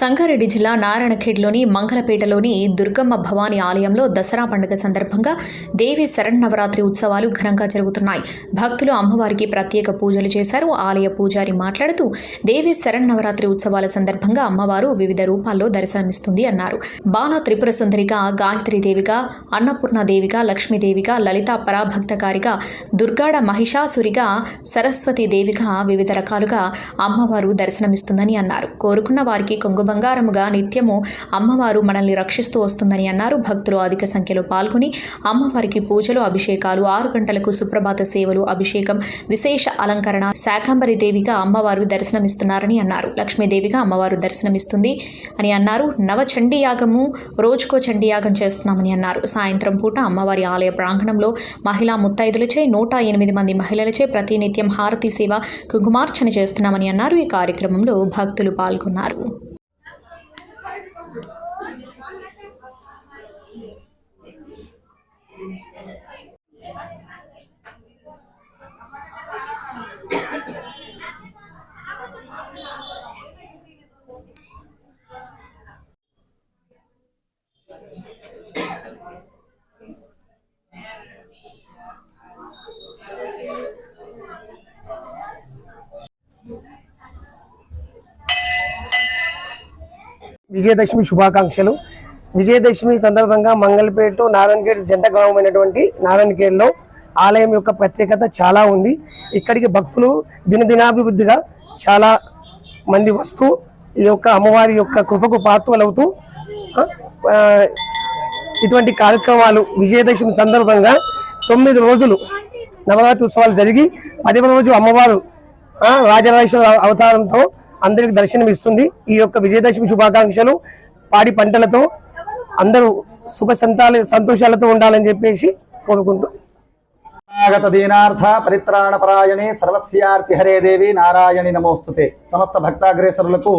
సంగారెడ్డి జిల్లా నారాయణఖేడ్లోని మంగళపేటలోని దుర్గమ్మ భవానీ ఆలయంలో దసరా పండుగ సందర్భంగా దేవి శరణవరాత్రి ఉత్సవాలు ఘనంగా జరుగుతున్నాయి. భక్తులు అమ్మవారికి ప్రత్యేక పూజలు చేశారు. ఆలయ పూజారి మాట్లాడుతూ దేవి శరణవరాత్రి ఉత్సవాల సందర్భంగా అమ్మవారు వివిధ రూపాల్లో దర్శనమిస్తుంది అన్నారు. బాల త్రిపుర సుందరిగా గాయత్రీదేవిగా అన్నపూర్ణదేవిగా లక్ష్మీదేవిగా లలితా పరాభక్తకారిగా దుర్గాడ మహిషాసురిగా సరస్వతి దేవిగా వివిధ రకాలుగా అమ్మవారు దర్శనమిస్తుందని అన్నారు. కోరుకున్న వారికి కొంగు బంగారముగా నిత్యము అమ్మవారు మనల్ని రక్షిస్తూ వస్తుందని అన్నారు. భక్తులు అధిక సంఖ్యలో పాల్గొని అమ్మవారికి పూజలు అభిషేకాలు ఆరు గంటలకు సుప్రభాత సేవలు అభిషేకం విశేష అలంకరణ శాకంబరి దేవిగా అమ్మవారు దర్శనమిస్తున్నారని అన్నారు. లక్ష్మీదేవిగా అమ్మవారు దర్శనమిస్తుంది అని అన్నారు. నవ చండీయాగము రోజుకో చండీయాగం చేస్తున్నామని అన్నారు. సాయంత్రం పూట అమ్మవారి ఆలయ ప్రాంగణంలో మహిళా ముత్తైదులచే నూట ఎనిమిది మంది మహిళలచే ప్రతినిత్యం హారతి సేవ కుంకుమార్చన చేస్తున్నామని అన్నారు. ఈ కార్యక్రమంలో భక్తులు పాల్గొన్నారు. విజయదశమి శుభాకాంక్షలు. విజయదశమి సందర్భంగా మంగళపేట నారాయణగేట్ జంట గ్రామమైనటువంటి నారాయణగేట్లో ఆలయం యొక్క ప్రత్యేకత చాలా ఉంది. ఇక్కడికి భక్తులు దినదినాభివృద్ధిగా చాలా మంది వస్తూ ఈ యొక్క అమ్మవారి యొక్క కృపకు పాత్రలవుతూ అవుతూ ఇటువంటి కార్యక్రమాలు విజయదశమి సందర్భంగా తొమ్మిది రోజులు నవరాత్రి ఉత్సవాలు జరిగి పదవ రోజు అమ్మవారు ఆ, రాజరాజేశ్వర అవతారంతో అందరికి దర్శనం ఇస్తుంది ఈ యొక్క విజయదశమి శుభాకాంక్షలు పాడి పంటలతో అందరూ సుఖ సంతాలు సంతోషాలతో ఉండాలని చెప్పేసి కోరుకుంటూ శరణాగత దీనార్థ పరిత్రాణ పరాయణే సర్వస్యార్తి హరే దేవి నారాయణి నమోస్తుతే. సమస్త భక్తాగ్రేసరులకు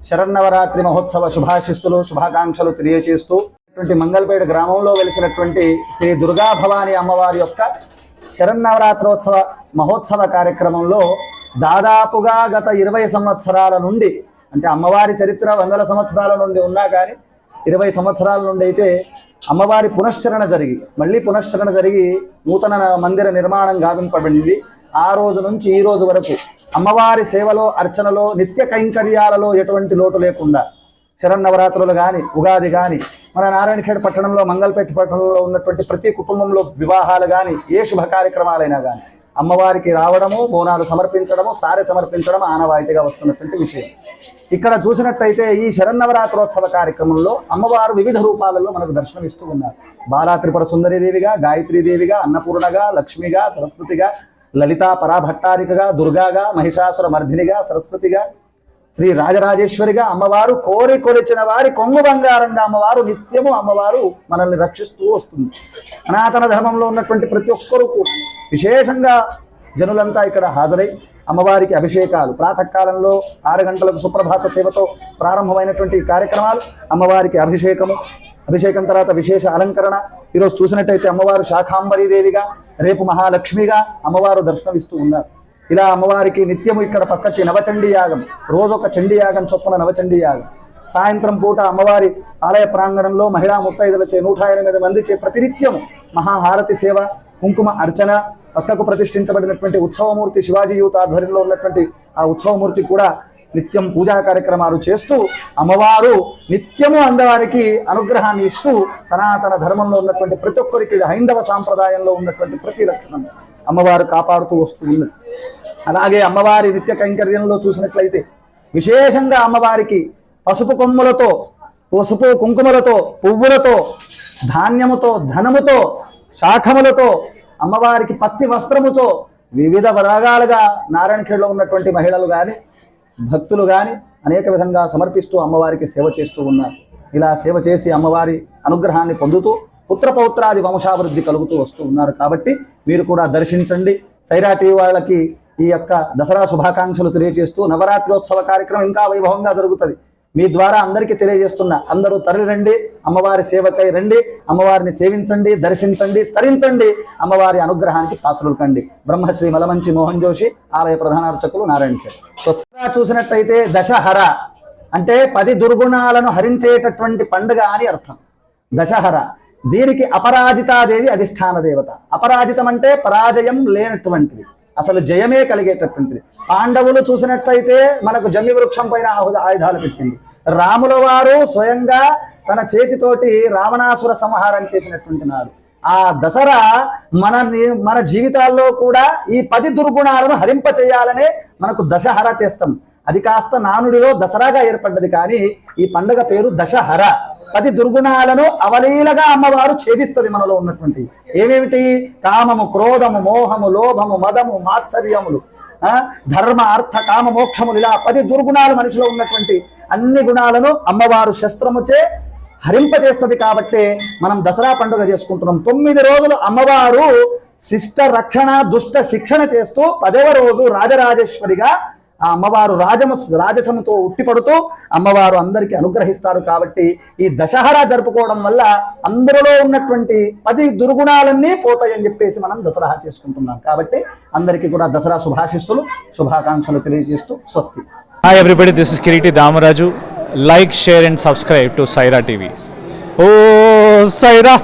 శరన్నవరాత్రి మహోత్సవ శుభాశిస్సులు శుభాకాంక్షలు తెలియచేస్తూ మంగళపేట గ్రామంలో వెలిసినటువంటి శ్రీ దుర్గా భవాని అమ్మవారి యొక్క శరన్నవరాత్రోత్సవ మహోత్సవ కార్యక్రమంలో దాదాపుగా గత ఇరవై సంవత్సరాల నుండి అంటే అమ్మవారి చరిత్ర వందల సంవత్సరాల నుండి ఉన్నా కానీ ఇరవై సంవత్సరాల నుండి అయితే అమ్మవారి పునశ్చరణ జరిగి మళ్ళీ పునశ్చరణ జరిగి నూతన మందిర నిర్మాణం గావింపబడింది. ఆ రోజు నుంచి ఈ రోజు వరకు అమ్మవారి సేవలో అర్చనలో నిత్య కైంకర్యాలలో ఎటువంటి లోటు లేకుండా శరన్నవరాత్రులు కానీ ఉగాది కానీ మన నారాయణఖేడ్ పట్టణంలో మంగళపేట పట్టణంలో ఉన్నటువంటి ప్రతి కుటుంబంలో వివాహాలు కానీ ఏ శుభ కార్యక్రమాలైనా కానీ అమ్మవారికి రావడము బోనాలు సమర్పించడము సారె సమర్పించడం ఆనవాయితీగా వస్తున్నటువంటి విషయం. ఇక్కడ చూసినట్టయితే ఈ శరన్నవరాత్రోత్సవ కార్యక్రమంలో అమ్మవారు వివిధ రూపాలలో మనకు దర్శనమిస్తూ ఉన్నారు. బాలా త్రిపుర సుందరీదేవిగా గాయత్రీదేవిగా అన్నపూర్ణగా లక్ష్మిగా సరస్వతిగా లలితా పరాభట్టారికగా దుర్గాగా మహిషాసుర మర్ధినిగా సరస్వతిగా శ్రీ రాజరాజేశ్వరిగా అమ్మవారు కోరి కొలిచిన వారి కొంగు బంగారంగా అమ్మవారు నిత్యము అమ్మవారు మనల్ని రక్షిస్తూ వస్తుంది. సనాతన ధర్మంలో ఉన్నటువంటి ప్రతి ఒక్కరూ విశేషంగా జనులంతా ఇక్కడ హాజరై అమ్మవారికి అభిషేకాలు ప్రాతకాలంలో ఆరు గంటలకు సుప్రభాత సేవతో ప్రారంభమైనటువంటి కార్యక్రమాలు అమ్మవారికి అభిషేకము అభిషేకం తర్వాత విశేష అలంకరణ. ఈరోజు చూసినట్టయితే అమ్మవారు శాఖాంబరీదేవిగా రేపు మహాలక్ష్మిగా అమ్మవారు దర్శనమిస్తూ ఉన్నారు. ఇలా అమ్మవారికి నిత్యము ఇక్కడ పక్కకి నవచండీ యాగం. రోజు ఒక చండీ యాగం చొప్పున నవచండీ యాగం. సాయంత్రం పూట అమ్మవారి ఆలయ ప్రాంగణంలో మహిళా ముత్తైదులచే నూట ఎనిమిది మంది చే ప్రతినిత్యము మహాహారతి సేవ కుంకుమ అర్చన పక్కకు ప్రతిష్ఠించబడినటువంటి ఉత్సవమూర్తి శివాజీ యూత్ ఆధ్వర్యంలో ఉన్నటువంటి ఆ ఉత్సవమూర్తి కూడా నిత్యం పూజా కార్యక్రమాలు చేస్తూ అమ్మవారు నిత్యము అందవారికి అనుగ్రహాన్ని ఇస్తూ సనాతన ధర్మంలో ఉన్నటువంటి ప్రతి ఒక్కరికి హైందవ సాంప్రదాయంలో ఉన్నటువంటి ప్రతి లక్షణం. అమ్మవారు కాపాడుతూ వస్తూ ఉన్నది. అలాగే అమ్మవారి నిత్య కైంకర్యంలో చూసినట్లయితే విశేషంగా అమ్మవారికి పసుపు కొమ్ములతో పసుపు కుంకుమలతో పువ్వులతో ధాన్యముతో ధనముతో శాఖములతో అమ్మవారికి పత్తి వస్త్రముతో వివిధ రకాలుగా నారాయణఖేడ్లో ఉన్నటువంటి మహిళలు కానీ భక్తులు కానీ అనేక విధంగా సమర్పిస్తూ అమ్మవారికి సేవ చేస్తూ ఉన్నారు. ఇలా సేవ చేసి అమ్మవారి అనుగ్రహాన్ని పొందుతూ పుత్రపౌత్రాది వంశాభివృద్ధి కలుగుతూ వస్తూ ఉన్నారు కాబట్టి మీరు కూడా దర్శించండి. సైరా టీవీ వాళ్ళకి ఈ యొక్క దసరా శుభాకాంక్షలు తెలియజేస్తూ నవరాత్రోత్సవ కార్యక్రమం ఇంకా వైభవంగా జరుగుతుంది. మీ ద్వారా అందరికీ తెలియజేస్తున్నా అందరూ తరలి రండి అమ్మవారి సేవకై రండి అమ్మవారిని సేవించండి దర్శించండి తరించండి అమ్మవారి అనుగ్రహానికి పాత్రులు కండి. బ్రహ్మశ్రీ మలమంచి మోహన్ జోషి ఆలయ ప్రధానార్చకులు నారాయణ ఖేడ్. చూసినట్టయితే దశహర అంటే పది దుర్గుణాలను హరించేటటువంటి పండుగ అని అర్థం. దశహర దీనికి అపరాజితాదేవి అధిష్టాన దేవత. అపరాజితం అంటే పరాజయం లేనటువంటిది. అసలు జయమే కలిగేటటువంటిది. పాండవులు చూసినట్లయితే మనకు జమ్మి వృక్షం పైన ఆయుధాలు పెట్టింది. రాముల వారు స్వయంగా తన చేతితోటి రావణాసుర సంహారం చేసినటువంటి నాడు. ఆ దసరా మన మన జీవితాల్లో కూడా ఈ పది దుర్గుణాలను హరింప చేయాలనే మనకు దశహర చేస్తాం. అది కాస్త నానుడిలో దసరాగా ఏర్పడ్డది కానీ ఈ పండుగ పేరు దశహర. పది దుర్గుణాలను అవలీలగా అమ్మవారు ఛేదిస్తుంది మనలో ఉన్నటువంటి. ఏమేమిటి? కామము క్రోధము మోహము లోభము మదము మాత్సర్యములు. ఆ, ధర్మ అర్థ కామ మోక్షములు ఇలా పది దుర్గుణాలు మనిషిలో ఉన్నటువంటి అన్ని గుణాలను అమ్మవారు శస్త్రముచే హరింపజేస్తుంది కాబట్టి మనం దసరా పండుగ చేసుకుంటున్నాం. తొమ్మిది రోజులు అమ్మవారు శిష్ట రక్షణ దుష్ట శిక్షణ చేస్తూ పదవ రోజు రాజరాజేశ్వరిగా ఆ అమ్మవారు రాజము రాజసముతో ఉట్టిపడుతూ అమ్మవారు అందరికీ అనుగ్రహిస్తారు కాబట్టి ఈ దశహరా జరుపుకోవడం వల్ల అందరిలో ఉన్నటువంటి పది దుర్గుణాలన్నీ పోతాయని చెప్పేసి మనం దసరా చేసుకుంటున్నాం కాబట్టి అందరికీ కూడా దసరా శుభాశిస్తులు శుభాకాంక్షలు తెలియజేస్తూ స్వస్తి. Hi everybody this is Kireeti Damaraju like share and subscribe to Saira TV oh Sye Raa